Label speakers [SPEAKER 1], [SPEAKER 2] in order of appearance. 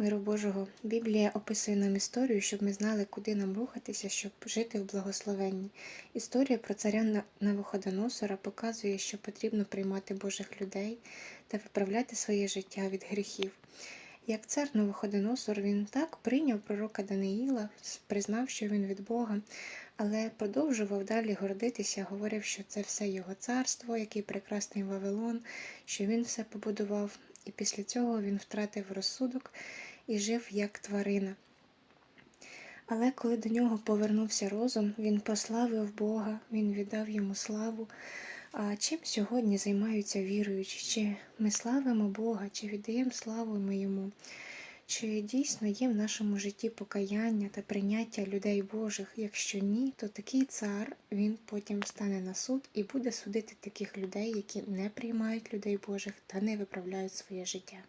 [SPEAKER 1] Миру Божого. Біблія описує нам історію, щоб ми знали, куди нам рухатися, щоб жити в благословенні. Історія про царя На- Навуходоносора показує, що потрібно приймати Божих людей та виправляти своє життя від гріхів. Як цар Новоходоносор, він так прийняв пророка Даниїла, признав, що він від Бога, але продовжував далі гордитися, говорив, що це все його царство, який прекрасний Вавилон, що він все побудував. І після цього він втратив розсудок і жив як тварина. Але коли до нього повернувся розум, він прославив Бога, він віддав йому славу. А чим сьогодні займаються віруючі? Чи ми славимо Бога, чи віддаємо славу ми йому? Чи дійсно є в нашому житті покаяння та прийняття людей Божих? Якщо ні, то такий цар він потім стане на суд і буде судити таких людей, які не приймають людей Божих та не виправляють своє життя.